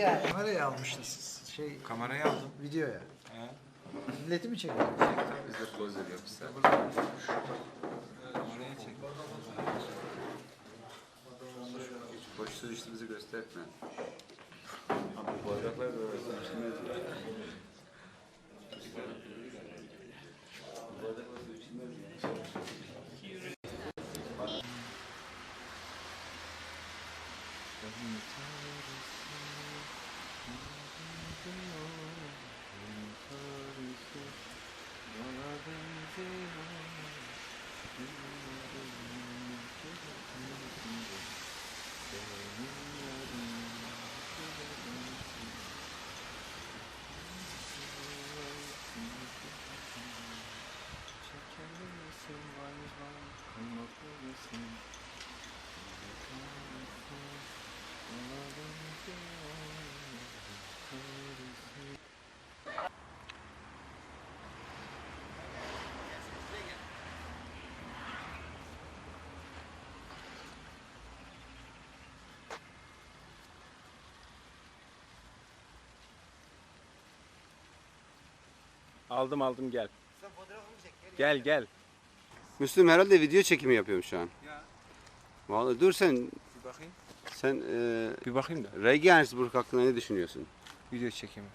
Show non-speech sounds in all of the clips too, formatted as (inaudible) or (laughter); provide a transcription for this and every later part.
yani. Kamerayı almışsınız. Şey, Kamerayı aldım. videoya. He. Milleti mi çekiyor? Biz de size. Kameraya çek. Boş içtiğimizi gösterme. Abi bu bardaklar da içilmez Aldım aldım gel. Gel gel. Müslüm herhalde video çekimi yapıyorum şu an. Ya. Vallahi dur sen Bir bakayım. sen e, Bir bakayım da. Regensburg hakkında ne düşünüyorsun? Video çekimi.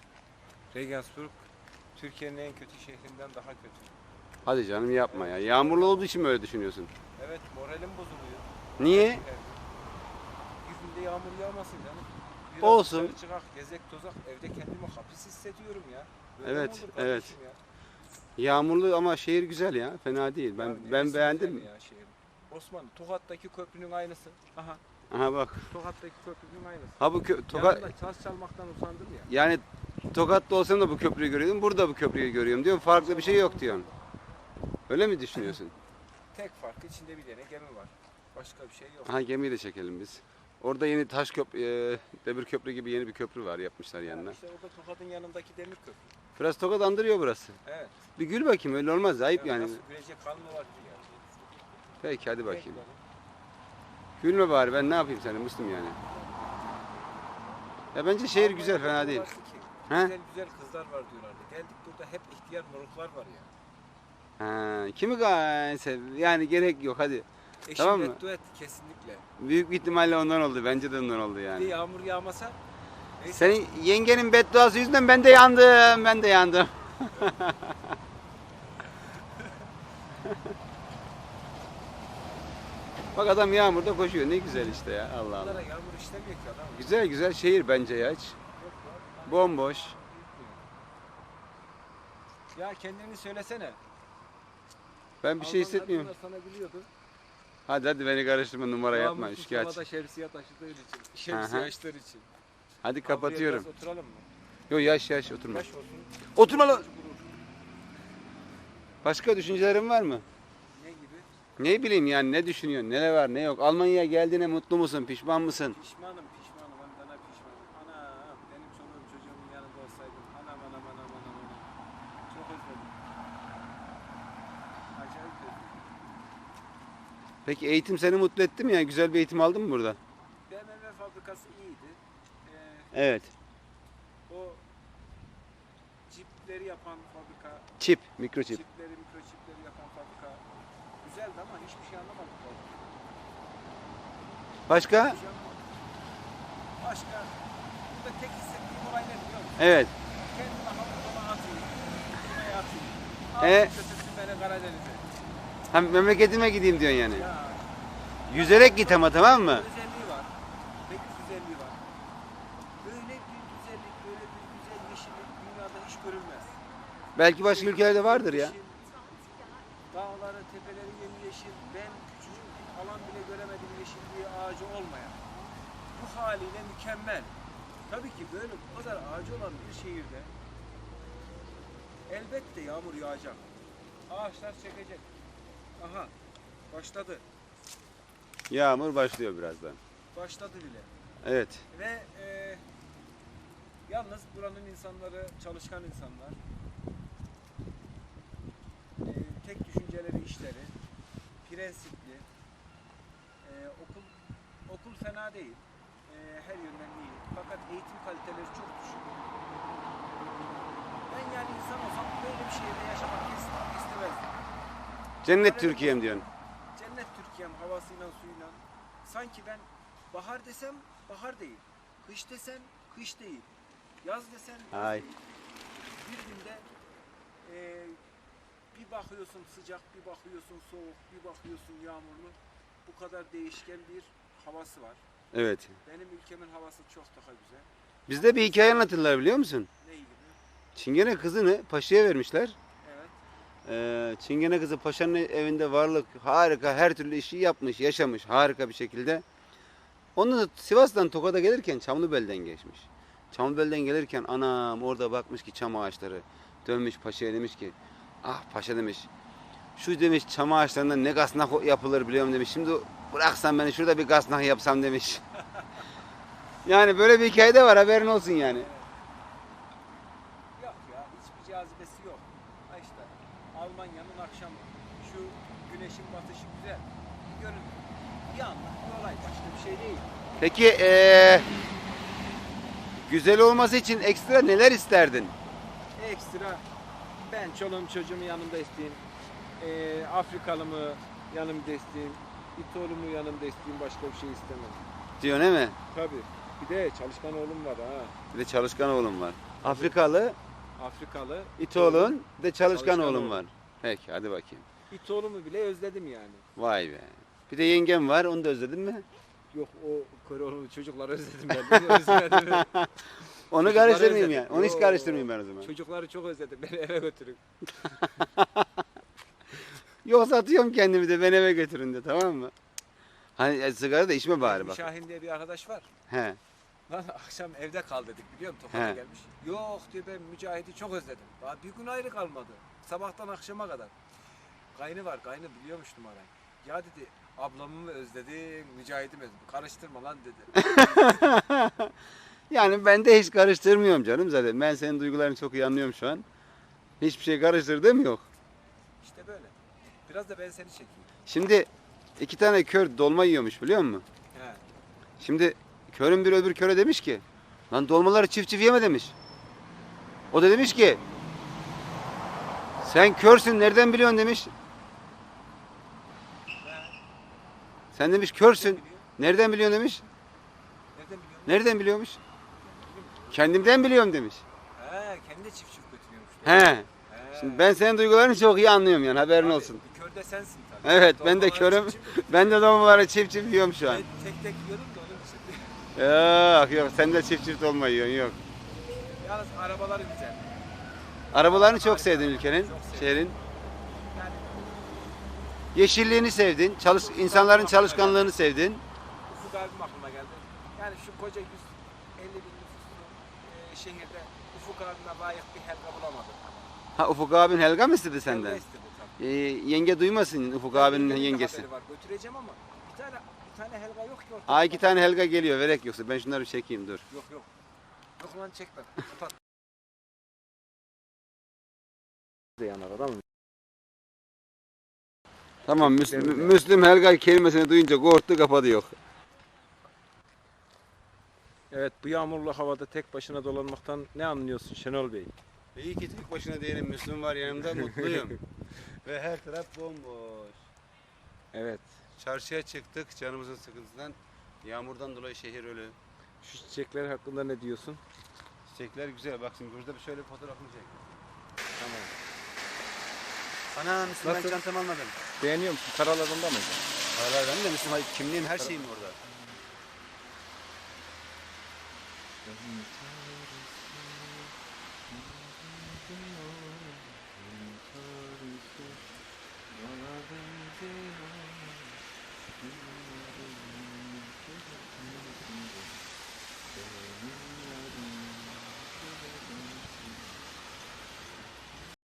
Regensburg Türkiye'nin en kötü şehrinden daha kötü. Hadi canım yapma ya. Yağmurlu olduğu için mi öyle düşünüyorsun? Evet moralim bozuluyor. Niye? Evet. Günde yağmur yağmasın canım. Biraz Olsun. dışarı Çıkak, gezek tozak evde kendimi hapis hissediyorum ya. Böyle mi Evet, olur evet. Ya? Yağmurlu ama şehir güzel ya. Fena değil. Ben Ya ben neresi beğendim. güzel Ya şehir. Osman, Tokat'taki köprünün aynısı. Aha, Aha bak. Tokat'taki köprünün aynısı. Ha bu kö- Tokat Yanında çaz çalmaktan usandım ya. yani Tokat'ta olsam da bu köprüyü görüyordum. Burada bu köprüyü görüyorum diyorum. Farklı bir şey yok diyorsun. Öyle mi düşünüyorsun? Tek fark içinde bir tane gemi var. Başka bir şey yok. Aha gemiyi de çekelim biz. Orada yeni taş köprü, e, demir köprü gibi yeni bir köprü var yapmışlar yanına. İşte orada Tokat'ın yanındaki demir köprü. Biraz Tokat andırıyor burası. Evet. Bir gül bakayım öyle olmaz ayıp yani. Nasıl gülecek hal mi var ki ya? Peki hadi bakayım. Gülme bari ben ne yapayım senin Müslüm yani. Ya bence şehir güzel fena değil. Diyorlardı ki, He? Güzel güzel kızlar var diyorlardı. Geldik burada hep ihtiyar moruklar var ya. Ha, kimi ga- sev yani gerek yok hadi. Eşim Tamam mı? beddua etti kesinlikle. Büyük bir ihtimalle ondan oldu. Bence de ondan oldu Bir de yani. yağmur yağmasa neyse, Senin yengenin bedduası yüzünden ben de yandım. Ben de yandım. (laughs) Bak adam yağmurda koşuyor. Ne güzel işte ya. Allah Allah. yağmur işlemiyor ki adam. Güzel güzel şehir bence ya hiç. Bomboş. Ya kendini söylesene. Ben bir şey Almanlar hissetmiyorum. bunlar sana gülüyordu. Hadi hadi beni karıştırma numara yapma. Namussuz Şikayet. havada şemsiye taşıdığın için. Şemsiye Aha. için. Hadi kapatıyorum. biraz Oturalım mı? Yo yaş yaş oturma. Yaş olsun. Oturma lan. Başka düşüncelerin var mı? Ne gibi? Ne bileyim yani ne düşünüyorsun? Ne var ne yok? Almanya'ya geldiğine mutlu musun? Pişman mısın? Pişmanım pişmanım. Hem bana pişmanım. Ana benim çoluğum çocuğumun yanında olsaydım. Anam anam anam anam anam. Çok özledim. Acayip özledim. Peki eğitim seni mutlu etti mi ya? Güzel bir eğitim aldın mı burada? BMW fabrikası iyiydi. Ee, Evet. o cipleri yapan fabrika, Çip, mikroçip. çipleri, mikroçipleri yapan fabrika güzeldi ama hiçbir şey anlamadık. orada. Başka? Şey. Başka, burada tek hissettiğim olay ne biliyor musun? Evet. Kendime havuzuma atayım, buraya atayım. E? Aldım götürsün beni Karadeniz'e. Hem memleketime gideyim diyorsun yani. Ya, Yüzerek git ama tamam mı? güzelliği var. Pek güzelliği var. Böyle bir güzellik, böyle bir güzel yeşillik dünyada hiç görülmez. Belki başka ülkelerde vardır ya. Yeşil, Dağları, tepeleri yemyeşil. Ben küçücük bir alan bile göremedim yeşilliği ağacı olmayan. Bu haliyle mükemmel. Tabii ki böyle bu kadar ağacı olan bir şehirde elbette yağmur yağacak. Ağaçlar çekecek. Aha başladı. Yağmur başlıyor birazdan. Başladı bile. Evet. Ve e, yalnız buranın insanları çalışkan insanlar. E, tek düşünceleri işleri, prensipli. E, okul okul fena değil. E, her yönden iyi. Fakat eğitim kaliteleri çok düşük. Ben yani insan olsam böyle bir şehirde yaşamak is- istemezdim. Cennet Türkiye'm diyorsun. Cennet Türkiye'm havasıyla suyuyla. Sanki ben bahar desem bahar değil. Kış desem kış değil. Yaz desem yaz Ay. değil. Bir günde eee, bir bakıyorsun sıcak, bir bakıyorsun soğuk, bir bakıyorsun yağmurlu. Bu kadar değişken bir havası var. Evet. Benim ülkemin havası çok daha güzel. Bizde bir hikaye anlatırlar biliyor musun? Ne gibi? Çingene kızını paşaya vermişler. Ee, Çingene kızı paşanın evinde varlık harika her türlü işi yapmış, yaşamış harika bir şekilde. Sonra Sivas'tan Tokat'a gelirken Çamlıbel'den geçmiş. Çamlıbel'den gelirken anam orada bakmış ki çam ağaçları. Dönmüş paşaya demiş ki ah paşa demiş şu demiş çam ağaçlarından ne gasnak yapılır biliyorum demiş. Şimdi bıraksan beni şurada bir gasnak yapsam demiş. (laughs) yani böyle bir hikaye de var haberin olsun yani. Yok ya hiçbir cazibesi yok. Ha işte Almanya'nın akşamı. Şu güneşin batışı güzel. Bir görüntü. Bir anlık bir olay. Başka bir şey değil. Peki ee, güzel olması için ekstra neler isterdin? Ekstra ben çoluğum çocuğumu yanımda isteyeyim. Ee, Afrikalı mı yanımda isteyeyim. İtoğlu mu yanımda isteyeyim. Başka bir şey istemem. Diyor değil mi? Tabii. Bir de çalışkan oğlum var ha. Bir de çalışkan oğlum var. Afrikalı, Afrikalı. İtoğlu'nun de çalışkan, Çalışkan oğlum var. Peki hadi bakayım. İtoğlu'mu bile özledim yani. Vay be. Bir de yengem var onu da özledin mi? Yok o Koroğlu çocukları özledim ben. Beni özlemedim. (laughs) Onu Çocukları karıştırmayayım özledim. yani. Onu hiç Yo. karıştırmayayım ben o zaman. Çocukları çok özledim. Beni eve götürün. (laughs) Yoksa atıyorum kendimi de ben eve götürün de tamam mı? Hani e, sigara da içme bari bak. Şahin diye bir arkadaş var. He. Lan akşam evde kal dedik biliyor musun? Tokat'a He. gelmiş. Yok diyor ben Mücahit'i çok özledim. Daha bir gün ayrı kalmadı. Sabahtan akşama kadar. Kaynı var. Kaynı biliyormuş numarayı. Ya dedi ablamı mı özledim, Mücahit'i mi özledim? Karıştırma lan dedi. (laughs) Yani ben de hiç karıştırmıyorum canım zaten. Ben senin duygularını çok iyi anlıyorum şu an. Hiçbir şey karıştırdığım yok. İşte böyle. Biraz da ben seni çekeyim. Şimdi iki tane kör dolma yiyormuş biliyor musun? He. Şimdi körün bir öbür köre demiş ki lan dolmaları çift çift yeme demiş. O da demiş ki sen körsün nereden biliyorsun demiş. Sen demiş körsün. Nereden biliyorsun demiş. Nereden biliyormuş? Kendimden biliyorum demiş. He, kendi çift çift götürüyormuş. He. He. Şimdi ben senin duygularını çok iyi anlıyorum yani haberin Tabii, olsun. Bir kör de sensin tabii. Evet ben de körüm. çift çift Ben de dolmaları çift çift yiyorum şu an. Ben tek tek yiyorum. Yok yok sen de çift çift olma yiyorsun yok. Yalnız arabaları güzel. Arabalarını çok sevdin ülkenin, Çok sevdim. şehrin. Yani Yeşilliğini sevdin, çalış, insanların çalışkanlığını sevdin. Ufuk abim aklıma geldi. Yani şu koca 150 bin nüfuslu e, şehirde Ufuk abime layık bir helga bulamadım. Ha Ufuk abin Helga mı istedi Helga senden? istedi tabii. Ee, yenge duymasın Ufuk abinin de yengesi. haberi Var. Götüreceğim ama bir tane tane helga yok ki ortada. Aa iki tane Helga geliyor verek yoksa ben şunları çekeyim dur. Yok yok. Yok lan çekme. (laughs) Kapat. Yanar adam mı? Tamam Müs- Çektiklerim de. Müslüm Helga kelimesini duyunca korktu kapadı yok. Evet bu yağmurlu havada tek başına dolanmaktan ne anlıyorsun Şenol Bey? İyi ki tek başına değilim Müslüm var yanımda mutluyum. (laughs) Ve her taraf bomboş. Evet. Çarşıya çıktık canımızın sıkıntısından. Yağmurdan dolayı şehir ölü. Şu çiçekler hakkında ne diyorsun? Çiçekler güzel. Bak şimdi burada bir şöyle bir fotoğrafını çek. Tamam. Ana Müslüm ben Nasıl? çantamı almadım. Beğeniyor musun? Karaladında mı? Hala ben de Müslüm hayır, kimliğim her şeyim orada.